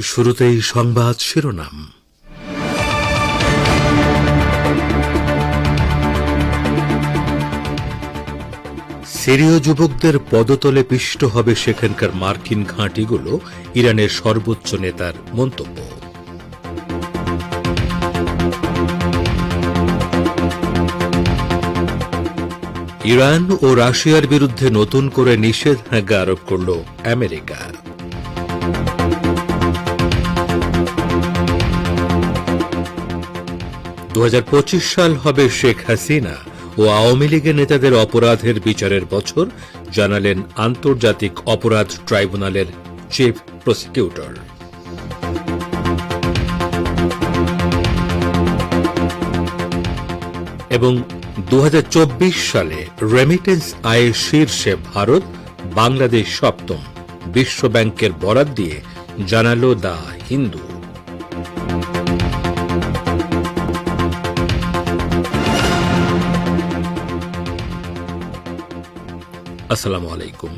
শুরুতেই সংবাদ শিরোনাম। সিরীয় যুবকদের পদতলে পিষ্ট হবে সেখানকার মার্কিন ঘাঁটিগুলো, ইরানের সর্বোচ্চ নেতার মন্তব্য। ইরান ও রাশিয়ার বিরুদ্ধে নতুন করে নিষেধাজ্ঞা আরোপ করল আমেরিকা। দু হাজার পঁচিশ সাল হবে শেখ হাসিনা ও আওয়ামী লীগের নেতাদের অপরাধের বিচারের বছর, জানালেন আন্তর্জাতিক অপরাধ ট্রাইব্যুনালের চিফ প্রসিকিউটর। এবং দু হাজার চব্বিশ সালে রেমিটেন্স আয়ের শীর্ষে ভারত বাংলাদেশ সপ্তম। বিশ্বব্যাংকের বরাদ দিয়ে জানালো দা হিন্দু। আসসালামু আলাইকুম।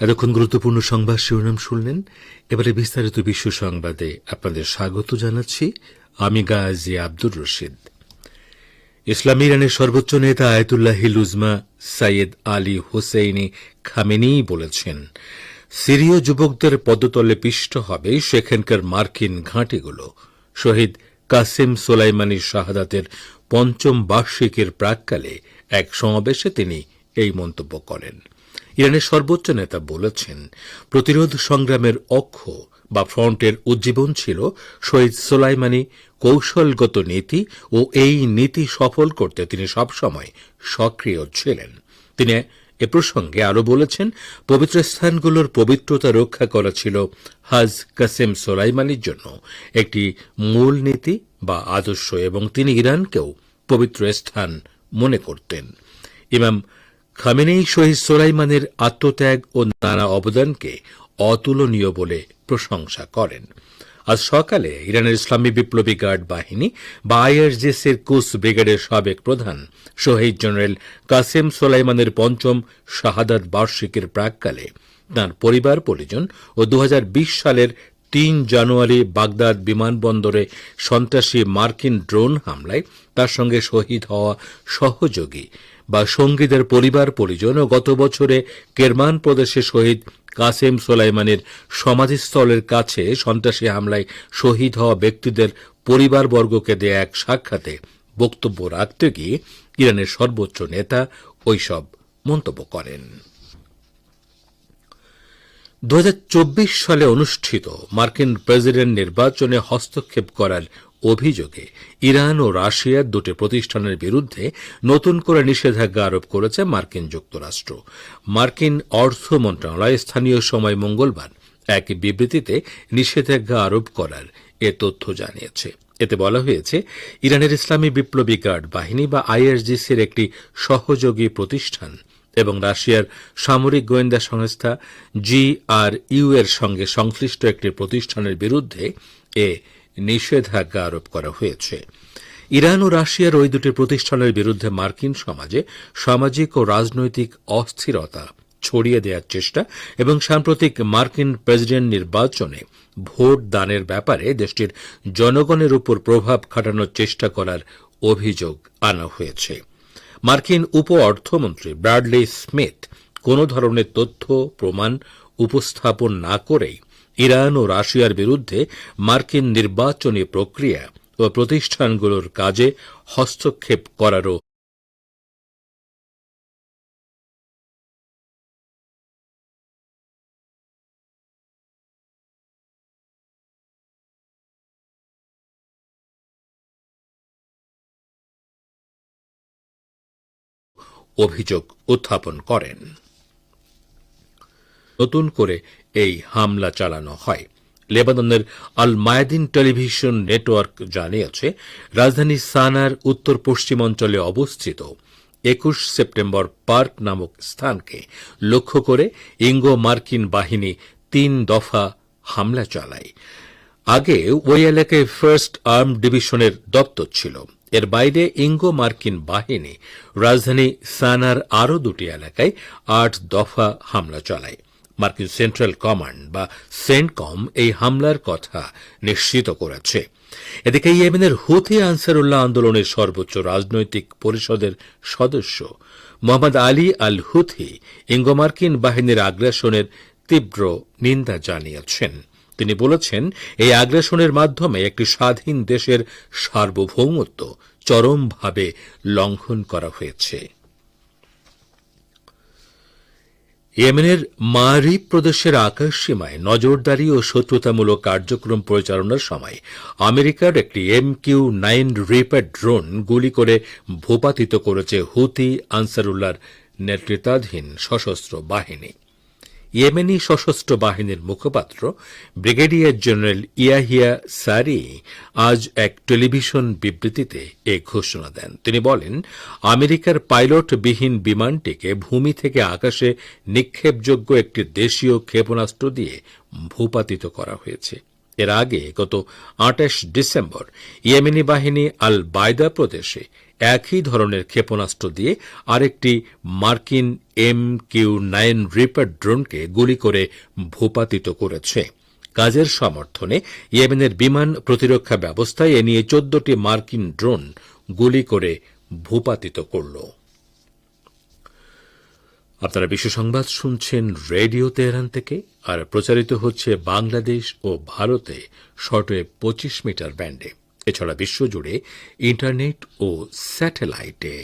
এতক্ষণ গুরুত্বপূর্ণ সংবাদ শিরোনাম শুনলেন। এবারে বিস্তারিত বিশ্ব সংবাদে আপনাদের স্বাগত জানাচ্ছি। আমি গাজী আব্দুর রশিদ। ইসলামী ইরানের সর্বোচ্চ নেতা আয়তুল্লাহ লুজমা সাইয়েদ আলী হোসেইনি খামেনি বলেছেন, সিরীয় যুবকদের পদতলে পিষ্ট হবে সেখানকার মার্কিন ঘাঁটিগুলো। শহীদ কাসিম সোলাইমানির শাহাদাতের পঞ্চম বার্ষিকীর প্রাককালে এক সমাবেশে তিনি এই মন্তব্য করেন। ইরানের সর্বোচ্চ নেতা বলেছেন, প্রতিরোধ সংগ্রামের অক্ষ বা ফ্রন্টের উজ্জীবন ছিল শহীদ সোলাইমানি কৌশলগত নীতি ও এই নীতি সফল করতে তিনি সবসময় সক্রিয় ছিলেন। তিনি এ প্রসঙ্গে আরও বলেছেন, পবিত্র স্থানগুলোর পবিত্রতা রক্ষা করা ছিল হাজ কাসেম সোলাইমানির জন্য একটি মূল নীতি বা আদর্শ এবং তিনি ইরানকেও পবিত্র স্থান মনে করতেন। ইমাম খামেনেই শহীদ সোলাইমানের আত্মত্যাগ ও নানা অবদানকে অতুলনীয় বলে প্রশংসা করেন। আজ সকালে ইরানের ইসলামী বিপ্লবী গার্ড বাহিনী বা আইআরজিসির কুস ব্রিগেডের সাবেক প্রধান শহীদ জেনারেল কাসেম সোলাইমানের পঞ্চম শাহাদাত বার্ষিকীর প্রাককালে তাঁর পরিবার, পরিজন ও দু হাজার বিশ সালের তিন জানুয়ারি বাগদাদ বিমানবন্দরে সন্ত্রাসী মার্কিন ড্রোন হামলায় তার সঙ্গে শহীদ হওয়া সহযোগী বা সঙ্গীদের পরিবার, পরিজন ও গত বছরে কেরমান প্রদেশে শহীদ কাসেম সোলাইমানের সমাধিস্থলের কাছে সন্ত্রাসী হামলায় শহীদ হওয়া ব্যক্তিদের পরিবারবর্গকে দেয়া এক সাক্ষাতে বক্তব্য রাখতে গিয়ে ইরানের সর্বোচ্চ নেতা ওইসব মন্তব্য করেন। দু হাজার চব্বিশ সালে অনুষ্ঠিত মার্কিন প্রেসিডেন্ট নির্বাচনে হস্তক্ষেপ করার অভিযোগে ইরান ও রাশিয়ার দুটি প্রতিষ্ঠানের বিরুদ্ধে নতুন করে নিষেধাজ্ঞা আরোপ করেছে মার্কিন যুক্তরাষ্ট্র। মার্কিন অর্থ মন্ত্রণালয় স্থানীয় সময় মঙ্গলবার এক বিবৃতিতে নিষেধাজ্ঞা আরোপ করার এ তথ্য জানিয়েছে। এতে বলা হয়েছে, ইরানের ইসলামী বিপ্লবী গার্ড বাহিনী বা আইআরজিসির একটি সহযোগী প্রতিষ্ঠান এবং রাশিয়ার সামরিক গোয়েন্দা সংস্থা জিআরইউ এর সঙ্গে সংশ্লিষ্ট একটি প্রতিষ্ঠানের বিরুদ্ধে এ নিষেধাজ্ঞা আরোপ করা হয়েছে। ইরান ও রাশিয়ার ওই দুটি প্রতিষ্ঠানের বিরুদ্ধে মার্কিন সমাজে সামাজিক ও রাজনৈতিক অস্থিরতা ছড়িয়ে দেওয়ার চেষ্টা এবং সাম্প্রতিক মার্কিন প্রেসিডেন্ট নির্বাচনে ভোট দানের ব্যাপারে দেশটির জনগণের উপর প্রভাব খাটানোর চেষ্টা করার অভিযোগ আনা হয়েছে। মার্কিন উপ অর্থমন্ত্রী ব্র্যাডলি স্মিথ কোন ধরনের তথ্য, প্রমাণ উপস্থাপন না করেই ইরান ও রাশিয়ার বিরুদ্ধে মার্কিন নির্বাচনী প্রক্রিয়া ও প্রতিষ্ঠানগুলোর কাজে হস্তক্ষেপ করারও অভিযোগ উত্থাপন করেন। নতুন করে এই হামলা চালানো হয়। লেবাননের আল মায়াদিন টেলিভিশন নেটওয়ার্ক জানিয়েছে, রাজধানী সানার উত্তর পশ্চিমাঞ্চলে অবস্থিত একুশ সেপ্টেম্বর পার্ক নামক স্থানকে লক্ষ্য করে ইঙ্গো মার্কিন বাহিনী তিন দফা হামলা চালায়। আগে ওই এলাকায় ফার্স্ট আর্ম ডিভিশনের দপ্তর ছিল। এর বাইরে ইঙ্গো মার্কিন বাহিনী রাজধানী সানার আরও দুটি এলাকায় আট দফা হামলা চালায়। মার্কিন সেন্ট্রাল কমান্ড বা সেন্টকম এই হামলার কথা নিশ্চিত করেছে। এদিকে ইয়েমেনের হুথি আনসারুল্লাহ আন্দোলনের সর্বোচ্চ রাজনৈতিক পরিষদের সদস্য মোহাম্মদ আলী আল হুথি ইঙ্গো মার্কিন বাহিনীর আগ্রাসনের তীব্র নিন্দা জানিয়েছেন। তিনি বলেছেন, এই আগ্রাসনের মাধ্যমে একটি স্বাধীন দেশের সার্বভৌমত্ব চরমভাবে লঙ্ঘন করা হয়েছে। ইয়েমেনের মারিব প্রদেশের আকাশ সীমায় নজরদারি ও শত্রুতামূলক কার্যক্রম পরিচালনার সময় আমেরিকার একটি M Q nine Reaper drone গুলি করে ভূপাতিত করেছে হুতি আনসারুল্লাহর নেতৃত্বাধীন সশস্ত্র বাহিনী। ইয়েমেনি সশস্ত্র বাহিনীর মুখপাত্র, ব্রিগেডিয়ার জেনারেল ইয়াহিয়া সারি আজ এক টেলিভিশন বিবৃতিতে এ ঘোষণা দেন। তিনি বলেন, আমেরিকার পাইলটবিহীন বিমানটিকে ভূমি থেকে আকাশে নিক্ষেপযোগ্য একটি দেশীয় ক্ষেপণাস্ত্র দিয়ে ভূপাতিত করা হয়েছে। এর আগে গত আটাশ ডিসেম্বর ইয়েমেনি বাহিনী আল বায়দা প্রদেশে একই ধরনের ক্ষেপণাস্ত্র দিয়ে আরেকটি মার্কিন এম কিউ নাইন রিপার ড্রোনকে গুলি করে ভূপাতিত করেছে। কাজের সমর্থনে ইয়েমেনের বিমান প্রতিরক্ষা ব্যবস্থায় এ নিয়ে চোদ্দটি মার্কিন ড্রোন গুলি করে ভূপাতিত করল। আপনারা বিশ্ব সংবাদ শুনছেন রেডিও তেহরান থেকে, আর প্রচারিত হচ্ছে বাংলাদেশ ও ভারতে শর্টওয়েভ পঁচিশ মিটার ব্যান্ডে। এছাড়া বিশ্বজুড়ে ইন্টারনেট ও স্যাটেলাইটে।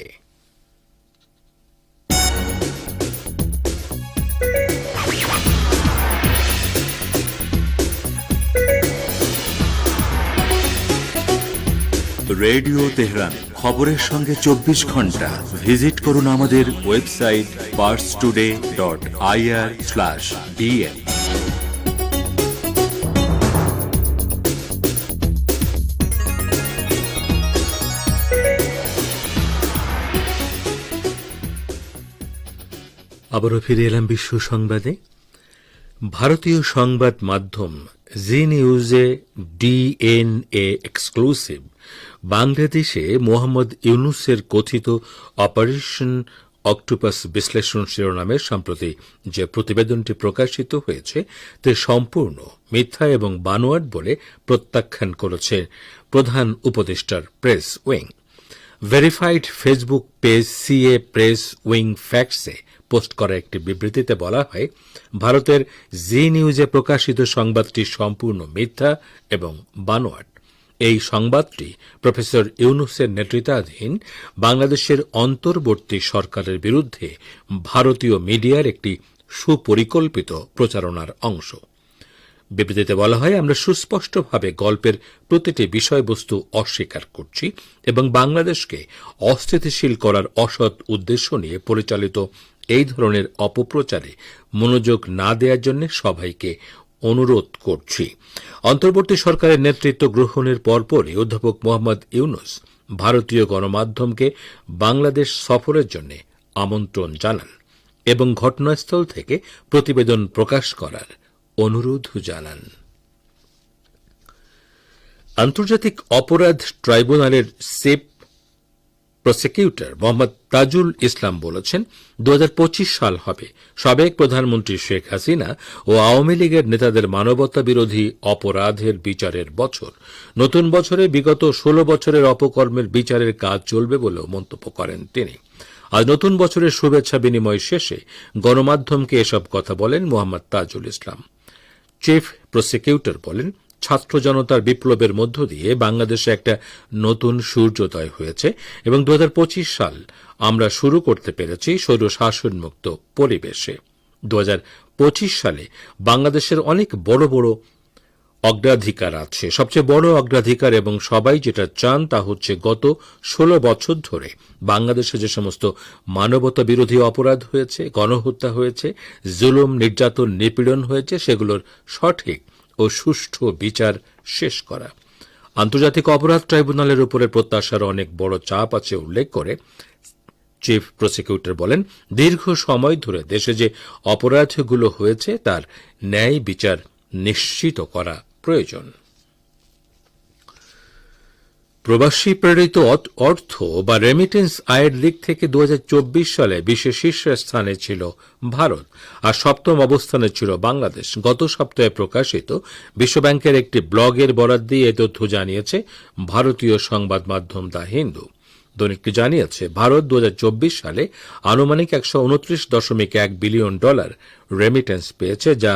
Radio Tehran. খবরের সঙ্গে চব্বিশ ঘণ্টা। ভিজিট করুন আমাদের website Pars Today dot IR slash DN আবারও ফিরে এলাম বিশ্ব সংবাদে। ভারতীয় সংবাদ মাধ্যম জি নিউজে ডিএনএ এক্সক্লুসিভ বাংলাদেশে মোহাম্মদ ইউনুসের কথিত অপারেশন অক্টোপাস বিশ্লেষণ শিরোনামে সম্প্রতি যে প্রতিবেদনটি প্রকাশিত হয়েছে, তে সম্পূর্ণ মিথ্যা এবং বানোয়াট বলে প্রত্যাখ্যান করেছে প্রধান উপদেষ্টার press wing. Verified Facebook page CA press wing ফ্যাক্টসে post করা একটি বিবৃতিতে বলা হয়, ভারতের জি নিউজে প্রকাশিত সংবাদটি সম্পূর্ণ মিথ্যা এবং বানোয়াট। এই সংবাদটি প্রফেসর ইউনুসের নেতৃত্বাধীন বাংলাদেশের অন্তর্বর্তী সরকারের বিরুদ্ধে ভারতীয় মিডিয়ার একটি সুপরিকল্পিত প্রচারণার অংশ। বিবৃতিতে বলা হয়, আমরা সুস্পষ্টভাবে গল্পের প্রতিটি বিষয়বস্তু অস্বীকার করছি এবং বাংলাদেশকে অস্থিতিশীল করার অসৎ উদ্দেশ্য নিয়ে পরিচালিত এই ধরনের অপপ্রচারে মনোযোগ না দেওয়ার জন্য সবাইকে অনুরোধ করছি। অন্তর্বর্তী সরকারের নেতৃত্ব গ্রহণের পরপরই অধ্যাপক মোহাম্মদ ইউনুস ভারতীয় গণমাধ্যমকে বাংলাদেশ সফরের জন্য আমন্ত্রণ জানান এবং ঘটনাস্থল থেকে প্রতিবেদন প্রকাশ করার অনুরোধ জানান। আন্তর্জাতিক অপরাধ ট্রাইব্যুনালের সেপ প্রসিকিউটর মোহাম্মদ তাজুল ইসলাম বলেছেন দু হাজার পঁচিশ সাল হবে। সাবেক প্রধানমন্ত্রী শেখ হাসিনা ও আওয়ামী লীগের নেতাদের মানবতা বিরোধী অপরাধের বিচারের বছর। নতুন বছরে বিগত ১৬ বছরের অপকর্মের বিচারের কাজ চলবে বলেও মন্তব্য করেন তিনি। আজ নতুন বছরের শুভেচ্ছা বিনিময় শেষে গণমাধ্যমকে এসব কথা বলেন মোহাম্মদ তাজুল ইসলাম। চিফ প্রসিকিউটর বলেন ছাত্র জনতার বিপ্লবের মধ্য দিয়ে বাংলাদেশে একটা নতুন সূর্যোদয় হয়েছে এবং দু হাজার পঁচিশ সাল আমরা শুরু করতে পেরেছি স্বৈর শাসনমুক্ত পরিবেশে। দু হাজার পঁচিশ সালে বাংলাদেশের অনেক বড় বড় অগ্রাধিকার আছে। সবচেয়ে বড় অগ্রাধিকার এবং সবাই যেটা চান তা হচ্ছে গত ১৬ বছর ধরে বাংলাদেশে যে সমস্ত মানবতা বিরোধী অপরাধ হয়েছে, গণহত্যা হয়েছে, জুলুম, নির্যাতন, নিপীড়ন হয়েছে, সেগুলোর সঠিক ও সুষ্ঠু বিচার শেষ করা। আন্তর্জাতিক অপরাধ ট্রাইব্যুনালের উপরে প্রত্যাশার অনেক বড় চাপ আছে উল্লেখ করে চিফ প্রসিকিউটর বলেন, দীর্ঘ সময় ধরে দেশে যে অপরাধগুলো হয়েছে তার ন্যায় বিচার নিশ্চিত করা প্রয়োজন। প্রবাসী প্রেরিত অর্থ বা রেমিটেন্স আয়ের দিক থেকে দু হাজার চব্বিশ সালে বিশ্বের শীর্ষস্থানে ছিল ভারত আর সপ্তম অবস্থানে ছিল বাংলাদেশ। গত সপ্তাহে প্রকাশিত বিশ্বব্যাংকের একটি ব্লগের বরাদ দিয়ে এ তথ্য জানিয়েছে ভারতীয় সংবাদ মাধ্যম দ্য হিন্দু। দৈনিকটি জানিয়েছে, ভারত দু হাজার চব্বিশ সালে আনুমানিক একশো উনত্রিশ দশমিক এক বিলিয়ন ডলার রেমিটেন্স পেয়েছে, যা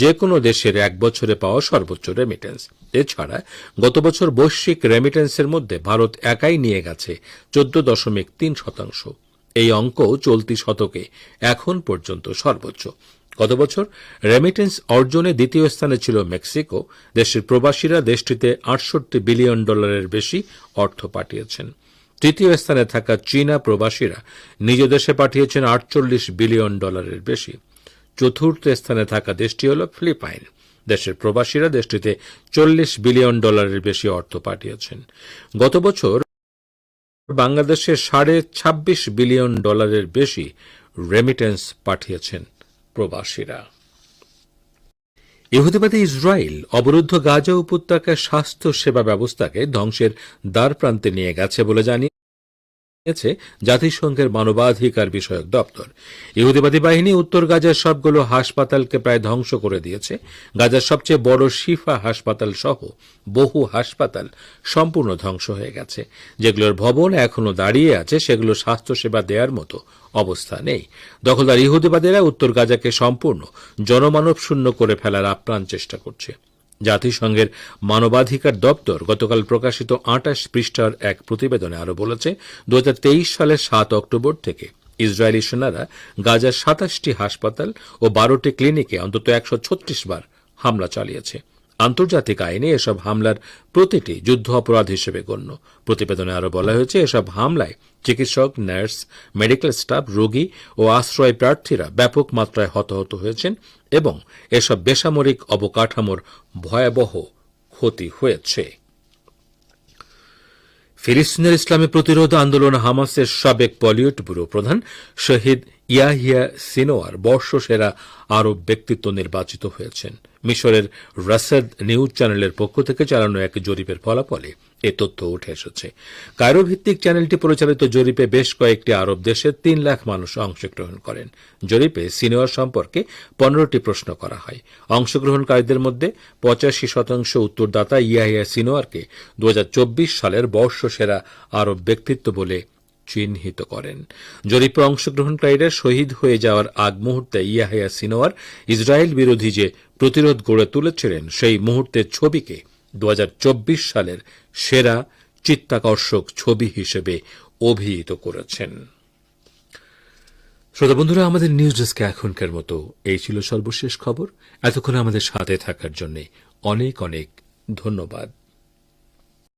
যে কোনো দেশের এক বছরে পাওয়া সর্বোচ্চ রেমিটেন্স এছাড়া গত বছর বৈশ্বিক রেমিটেন্সের মধ্যে ভারত একাই নিয়ে গেছে চোদ্দ দশমিক তিন শতাংশ। এই অঙ্ক চলতি শতকে এখন পর্যন্ত সর্বোচ্চ। গত বছর রেমিটেন্স অর্জনে দ্বিতীয় স্থানে ছিল মেক্সিকো, দেশের প্রবাসীরা দেশটিতে আটষট্টি বিলিয়ন ডলারের বেশি অর্থ পাঠিয়েছেন। তৃতীয় স্থানে থাকা চীনা প্রবাসীরা নিজ দেশে পাঠিয়েছেন আটচল্লিশ বিলিয়ন ডলারের বেশি। চতুর্থ স্থানে থাকা দেশটি হল ফিলিপাইন। দেশের প্রবাসীরা দেশটিতে চল্লিশ বিলিয়ন ডলারের বেশি অর্থ পাঠিয়েছেন। গত বছর বাংলাদেশে সাড়ে ছাব্বিশ বিলিয়ন ডলারের বেশি রেমিটেন্স পাঠিয়েছেন প্রবাসীরা। ইহুদিবাদী ইসরায়েল অবরুদ্ধ গাজা উপত্যকার স্বাস্থ্য সেবা ব্যবস্থাকে ধ্বংসের দ্বারপ্রান্তে নিয়ে গেছে বলে জানিয়েছে জাতিসংঘের মানবাধিকার বিষয়ক দপ্তর। ইহুদিবাদী বাহিনী উত্তর গাজার সবগুলো হাসপাতালকে প্রায় ধ্বংস করে দিয়েছে। গাজার সবচেয়ে বড় শিফা হাসপাতাল সহ বহু হাসপাতাল সম্পূর্ণ ধ্বংস হয়ে গেছে। যেগুলোর ভবন এখনও দাঁড়িয়ে আছে, সেগুলো স্বাস্থ্যসেবা দেওয়ার মতো অবস্থা নেই। দখলদার ইহুদিবাদীরা উত্তর গাজাকে সম্পূর্ণ জনমানব শূন্য করে ফেলার আপ্রাণ চেষ্টা করছে। জাতিসংঘের মানবাধিকার দপ্তর গতকাল প্রকাশিত আটাশ পৃষ্ঠার এক প্রতিবেদনে আরও বলেছে, দুহাজার তেইশ সালের সাত অক্টোবর থেকে ইসরায়েলি সেনারা গাজার সাতাশটি হাসপাতাল ও বারোটি ক্লিনিকে অন্তত একশো বার হামলা চালিয়েছে। আন্তর্জাতিক আইনে এসব হামলার প্রতিটি যুদ্ধ অপরাধ হিসেবে গণ্য। প্রতিবেদনে আরও বলা হয়েছে, এসব হামলায় চিকিৎসক, নার্স, মেডিকেল স্টাফ, রোগী ও আশ্রয় প্রার্থীরা ব্যাপক মাত্রায় হতাহত হয়েছেন এবং এসব বেসামরিক অবকাঠামোর ভয়াবহ ক্ষতি হয়েছে। ফিলিস্তিনের ইসলামী প্রতিরোধ আন্দোলন হামাসের সাবেক বলিউড ব্যুরো প্রধান শহীদ ইয়াহিয়া সিনোয়ার বর্ষসেরা আরব ব্যক্তিত্ব নির্বাচিত হয়েছেন। মিশরের রাসাদ নিউজ চ্যানেলের পক্ষ থেকে চালানো এক জরিপের ফলাফলে এ তথ্য উঠে এসেছে। কায়রো ভিত্তিক চ্যানেলটি পরিচালিত জরিপে বেশ কয়েকটি আরব দেশের তিন লাখ মানুষ অংশগ্রহণ করেন। জরিপে সিনিয়র সম্পর্কে পনেরোটি প্রশ্ন করা হয়। অংশগ্রহণকারীদের মধ্যে পঁচাশি শতাংশ উত্তরদাতা ইয়াহিয়া সিনোয়ারকে দুহাজার চব্বিশ সালের বর্ষসেরা আরব ব্যক্তিত্ব বলে চিহ্নিত করেন। জরিপে অংশগ্রহণকারীরা শহীদ হয়ে যাওয়ার আগ মুহূর্তে ইয়াহিয়া সিনোয়ার ইসরায়েল বিরোধী যে প্রতিরোধ গড়ে তুলেছিলেন, সেই মুহূর্তের ছবিকে দু হাজার চব্বিশ সালের সেরা চিত্তাকর্ষক ছবি হিসেবে অভিহিত করেছেন। শ্রোতা বন্ধুরা, আমাদের নিউজ ডেস্কে এখনকার মতো এই ছিল সর্বশেষ খবর। এতক্ষণ আমাদের সাথে থাকার জন্য অনেক অনেক ধন্যবাদ।